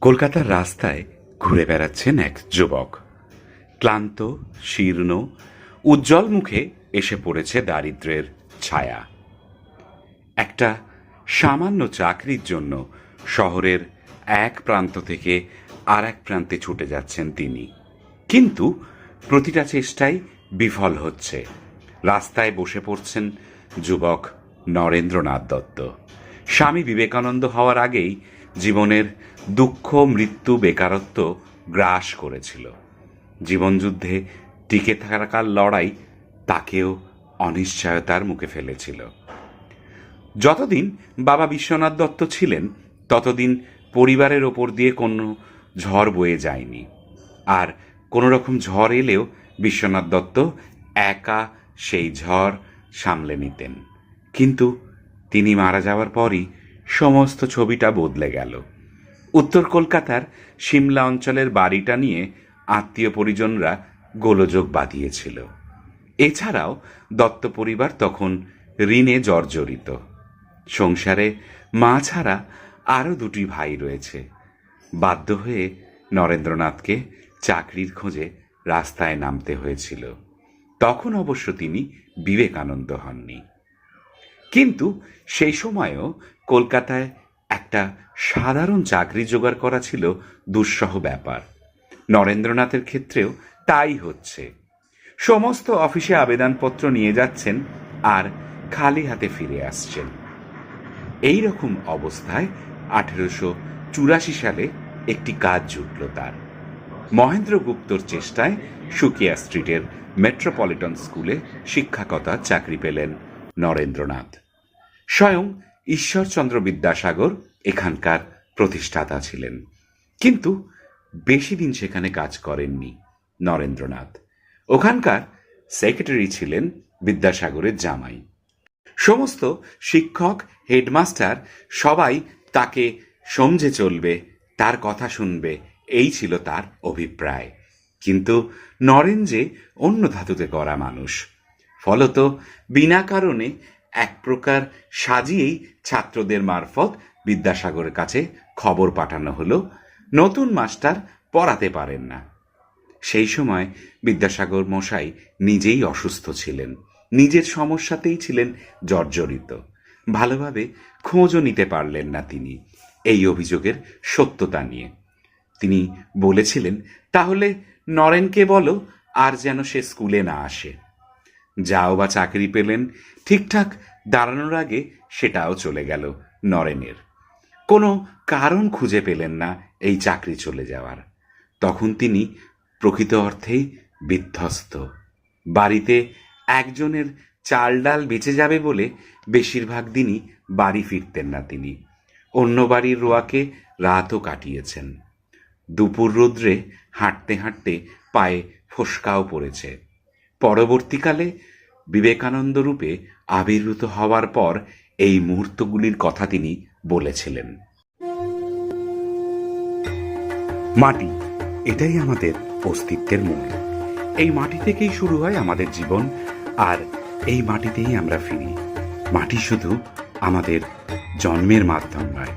কলকাতার রাস্তায় ঘুরে বেড়াচ্ছেন এক যুবক। ক্লান্ত, শীর্ণ, উজ্জ্বল মুখে এসে পড়েছে দারিদ্র্যের ছায়া। একটা সামান্য চাকরির জন্য শহরের এক প্রান্ত থেকে আর এক প্রান্তে ছুটে যাচ্ছেন তিনি। কিন্তু প্রতিটা চেষ্টাই বিফল হচ্ছে। রাস্তায় বসে পড়ছেন যুবক নরেন্দ্রনাথ দত্ত। স্বামী বিবেকানন্দ হওয়ার আগেই জীবনের দুঃখ, মৃত্যু, বেকারত্ব গ্রাস করেছিল। জীবনযুদ্ধে টিকে থাকার লড়াই তাকেও অনিশ্চয়তার মুখে ফেলেছিল। যতদিন বাবা বিশ্বনাথ দত্ত ছিলেন, ততদিন পরিবারের ওপর দিয়ে কোনো ঝড় বয়ে যায়নি। আর কোনো রকম ঝড় এলেও বিশ্বনাথ দত্ত একা সেই ঝড় সামলে নিতেন। কিন্তু তিনি মারা যাওয়ার পরই সমস্ত ছবিটা বদলে গেল। উত্তর কলকাতার সিমলা অঞ্চলের বাড়িটা নিয়ে আত্মীয় পরিজনরা গোলযোগ বাঁধিয়েছিল। এছাড়াও দত্ত পরিবার তখন ঋণে জর্জরিত। সংসারে মা ছাড়া আরও দুটি ভাই রয়েছে। বাধ্য হয়ে নরেন্দ্রনাথকে চাকরির খোঁজে রাস্তায় নামতে হয়েছিল। তখন অবশ্য তিনি বিবেকানন্দ হননি। কিন্তু সেই সময়ও কলকাতায় একটা সাধারণ চাকরি জোগাড় করা ছিল দুঃসহ ব্যাপার। নরেন্দ্রনাথের ক্ষেত্রেও তাই হচ্ছে। সমস্ত অফিসে আবেদনপত্র নিয়ে যাচ্ছেন আর খালি হাতে ফিরে আসছেন। এই রকম অবস্থায় আঠেরোশো চুরাশি সালে একটি কাজ জুটল তার। মহেন্দ্র গুপ্তর চেষ্টায় সুকিয়া স্ট্রিটের মেট্রোপলিটন স্কুলে শিক্ষকতার চাকরি পেলেন নরেন্দ্রনাথ। স্বয়ং ঈশ্বরচন্দ্র বিদ্যাসাগর এখানকার প্রতিষ্ঠাতা ছিলেন। কিন্তু বেশি দিন সেখানে কাজ করেননি নরেন্দ্রনাথ। ওখানকার সেক্রেটারি ছিলেন বিদ্যাসাগরের জামাই। সমস্ত শিক্ষক, হেডমাস্টার সবাই তাকে সমঝে চলবে, তার কথা শুনবে, এই ছিল তার অভিপ্রায়। কিন্তু নরেন যে অন্য ধাতুতে করা মানুষ, ফলত বিনা কারণে এক প্রকার সাজিয়েই ছাত্রদের মারফত বিদ্যাসাগরের কাছে খবর পাঠানো হলো, নতুন মাস্টার পড়াতে পারেন না। সেই সময় বিদ্যাসাগর মশাই নিজেই অসুস্থ ছিলেন, নিজের সমস্যাতেই ছিলেন জর্জরিত। ভালোভাবে খোঁজও নিতে পারলেন না তিনি এই অভিযোগের সত্যতা নিয়ে। তিনি বলেছিলেন, তাহলে নরেনকে বলো আর যেন সে স্কুলে না আসে। যাও বা চাকরি পেলেন, ঠিকঠাক দাঁড়ানোর আগে সেটাও চলে গেল নরেনের। কোনো কারণ খুঁজে পেলেন না এই চাকরি চলে যাওয়ার। তখন তিনি প্রকৃত অর্থেই বিধ্বস্ত। বাড়িতে একজনের চাল ডাল বেঁচে যাবে বলে বেশিরভাগ দিনই বাড়ি ফিরতেন না তিনি। অন্য বাড়ির রোয়াকে রাতও কাটিয়েছেন। দুপুর রৌদ্রে হাঁটতে হাঁটতে পায়ে ফোসকাও পড়েছে। পরবর্তীকালে বিবেকানন্দ রূপে আবির্ভূত হওয়ার পর এই মুহূর্তগুলির কথা তিনি বলেছিলেন। মাটি, এটাই আমাদের অস্তিত্বের মূল। এই মাটি থেকেই শুরু হয় আমাদের জীবন, আর এই মাটিতেই আমরা ফিরি। মাটি শুধু আমাদের জন্মের মাধ্যম নয়,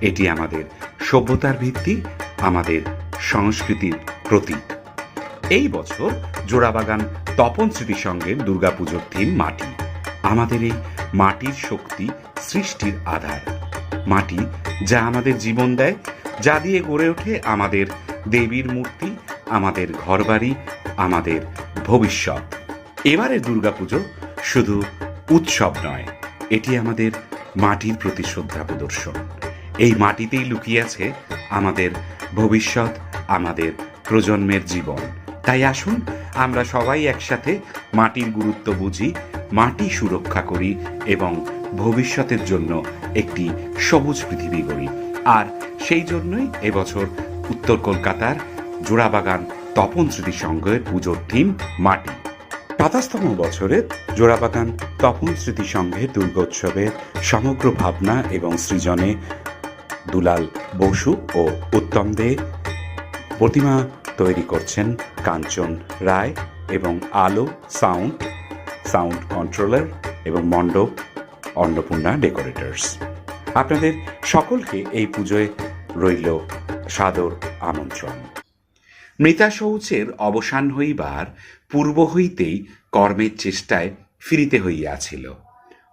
এটি আমাদের সভ্যতার ভিত্তি, আমাদের সংস্কৃতির প্রতীক। এই বছর জোড়াবাগান তপন স্মৃতি সঙ্গের দুর্গাপুজোর থিম মাটি। আমাদের এই মাটির শক্তি, সৃষ্টির আধার। মাটি যা আমাদের জীবন দেয়, যা দিয়ে গড়ে ওঠে আমাদের দেবীর মূর্তি, আমাদের ঘরবাড়ি, আমাদের ভবিষ্যৎ। এবারের দুর্গাপুজো শুধু উৎসব নয়, এটি আমাদের মাটির প্রতি শ্রদ্ধা প্রদর্শন। এই মাটিতেই লুকিয়ে আছে আমাদের ভবিষ্যৎ, আমাদের প্রজন্মের জীবন। তাই আসুন, আমরা সবাই একসাথে মাটির গুরুত্ব বুঝি, মাটি সুরক্ষা করি এবং ভবিষ্যতের জন্য একটি সবুজ পৃথিবী গড়ি। আর সেই জন্যই এবছর উত্তর কলকাতার জোড়াবাগান তপন স্মৃতি সংঘের পুজোর থিম মাটি। সাতাশতম বছরের জোড়াবাগান তপন স্মৃতি সংঘের দুর্গোৎসবের সমগ্র ভাবনা এবং সৃজনে দুলাল বসু ও উত্তম দে প্রতিমা তৈরি করছেন কাঞ্চন রায় এবং আলো, সাউন্ড সাউন্ড কন্ট্রোলার এবং মণ্ডপ, অন্নপূর্ণা ডেকোরেটর্স। আপনাদের সকলকে এই পুজোয় রইল সাদর আমন্ত্রণ। মৃতা শৌচের অবসান হইবার পূর্ব হইতেই কর্মের চেষ্টায় ফিরিতে হইয়াছিল।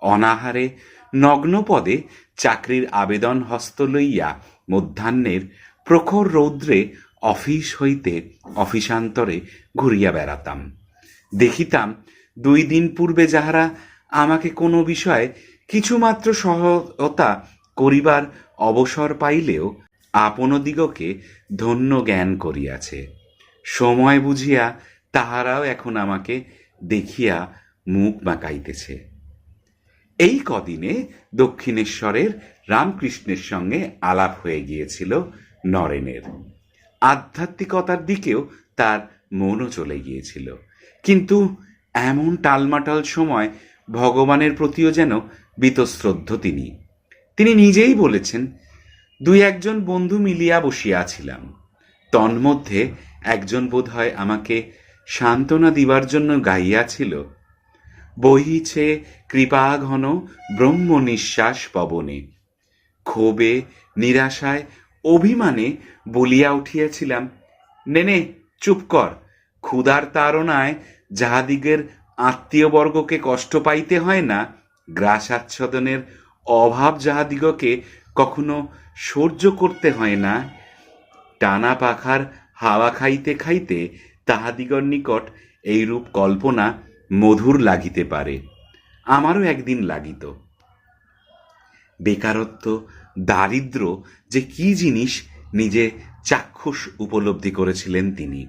অনাহারে নগ্নপদে চাকরির আবেদন হস্ত লইয়া মধ্যাহ্নের প্রখর রৌদ্রে অফিস হইতে অফিসান্তরে ঘুরিয়া বেড়াতাম। দেখিতাম দুই দিন পূর্বে যাহারা আমাকে কোনো বিষয়ে কিছুমাত্র সহায়তা করিবার অবসর পাইলেও আপনদিগকে ধন্য জ্ঞান করিয়াছে। সময় বুঝিয়া তাহারাও এখন আমাকে দেখিয়া মুখ বাঁকাইতেছে। এই কদিনে দক্ষিণেশ্বরের রামকৃষ্ণের সঙ্গে আলাপ হয়ে গিয়েছিল নরেনের। আধ্যাত্মিকতার দিকেও তার মনও চলে গিয়েছিল। কিন্তু এমন টালমাটাল সময় ভগবানের প্রতিও যেন বীতশ্রদ্ধ তিনি। তিনি নিজেই বলেছেন, দুই একজন বন্ধু মিলিয়া বসিয়াছিলাম তন্মধ্যে একজন বোধ হয় আমাকে সান্ত্বনা দিবার জন্য গাইয়াছিল। বহিছে কৃপাঘন ব্রহ্ম নিঃশ্বাস পবনে। ক্ষোভে, নিরাশায় অভিমানে বলিয়া উঠিয়াছিলাম নেনে চুপ কর। ক্ষুধার তাড়নায় যাহাদিগের আত্মীয়বর্গকে কষ্ট পাইতে হয় না, গ্রাসাচ্ছদনের অভাব যাহাদিগকে কখনো সহ্য করতে হয় না। টানা পাখার হাওয়া খাইতে খাইতে তাহাদিগর নিকট এইরূপ কল্পনা মধুর লাগিতে পারে। আমারও একদিন লাগিত। বেকারত্ব দারিদ্র যে কি জিনিস নিজে চাক্ষুষ উপলব্ধি করেছিলেন তিনি।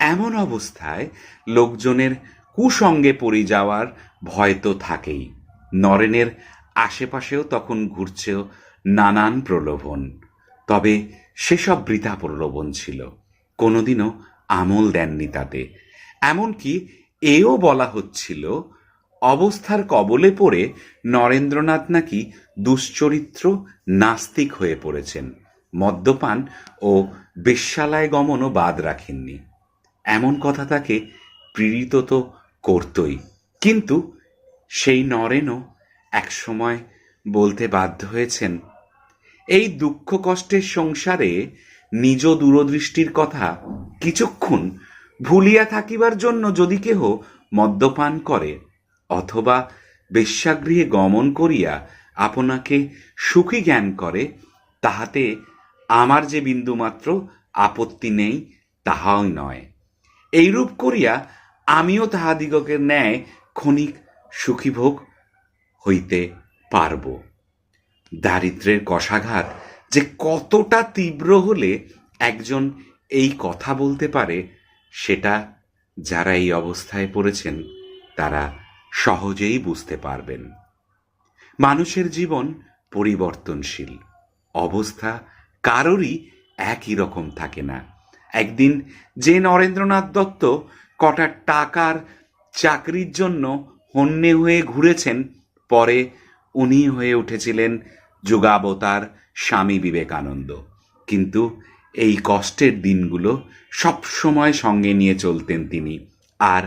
এমন অবস্থায় লোকজনের কুসঙ্গে পড়ে যাওয়ার ভয় তো থাকেই। নরেনের আশেপাশেও তখন ঘুরছেও নানান প্রলোভন। তবে সেসব বৃথা প্রলোভন ছিল। কোনোদিনও আমল দেননি তাতে। এমনকি এও বলা হচ্ছিল অবস্থার কবলে পড়ে নরেন্দ্রনাথ নাকি দুশ্চরিত্র নাস্তিক হয়ে পড়েছেন। মদ্যপান ও বেশ্যালায় গমনও বাদ রাখেননি। এমন কথা তাকে পীড়িত তো করতই। কিন্তু সেই নরেনও একসময় বলতে বাধ্য হয়েছেন, এই দুঃখ কষ্টের সংসারে নিজ দূরদৃষ্টির কথা কিছুক্ষণ ভুলিয়া থাকিবার জন্য যদি কেহ মদ্যপান করে অথবা বেশ্যাগৃহে গমন করিয়া আপনাকে সুখী জ্ঞান করে, তাহাতে আমার যে বিন্দুমাত্র আপত্তি নেই তাহাও নয়। এইরূপ করিয়া আমিও তাহাদিগকের ন্যায় ক্ষণিক সুখীভোগ হইতে পারব। দারিদ্রের কষাঘাত যে কতটা তীব্র হলে একজন এই কথা বলতে পারে, সেটা যারা এই অবস্থায় পড়েছেন, তারা সহজেই বুঝতে পারবেন। মানুষের জীবন পরিবর্তনশীল। অবস্থা কারোরই একই রকম থাকে না। একদিন যে নরেন্দ্রনাথ দত্ত কটা টাকার চাকরির জন্য হন্যে হয়ে ঘুরেছেন, পরে উনি হয়ে উঠেছিলেন যোগাবতার স্বামী বিবেকানন্দ। কিন্তু এই কষ্টের দিনগুলো সব সময় সঙ্গে নিয়ে চলতেন তিনি। আর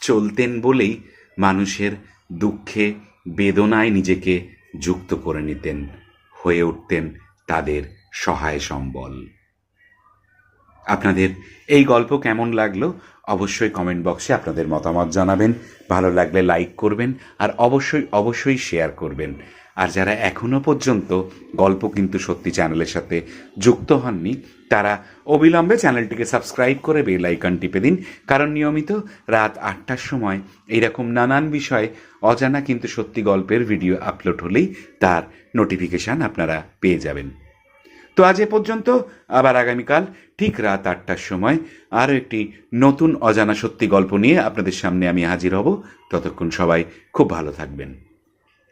চলতেন বলেই মানুষের দুঃখে, বেদনায় নিজেকে যুক্ত করে নিতেন, হয়ে উঠতেন তাদের সহায় সম্বল। আপনাদের এই গল্প কেমন লাগল অবশ্যই কমেন্ট বক্সে আপনাদের মতামত জানাবেন। ভালো লাগলে লাইক করবেন আর অবশ্যই অবশ্যই শেয়ার করবেন। আর যারা এখনও পর্যন্ত গল্প কিন্তু সত্যি চ্যানেলের সাথে যুক্ত হননি, তারা অবিলম্বে চ্যানেলটিকে সাবস্ক্রাইব করে বেল আইকন টিপে দিন, কারণ নিয়মিত রাত আটটার সময় এইরকম নানান বিষয়ে অজানা কিন্তু সত্যি গল্পের ভিডিও আপলোড হলেই তার নোটিফিকেশান আপনারা পেয়ে যাবেন। তো আজ এ পর্যন্ত, আবার আগামীকাল ঠিক রাত আটটার সময় আরও একটি নতুন অজানা সত্যি গল্প নিয়ে আপনাদের সামনে আমি হাজির হব। ততক্ষণ সবাই খুব ভালো থাকবেন।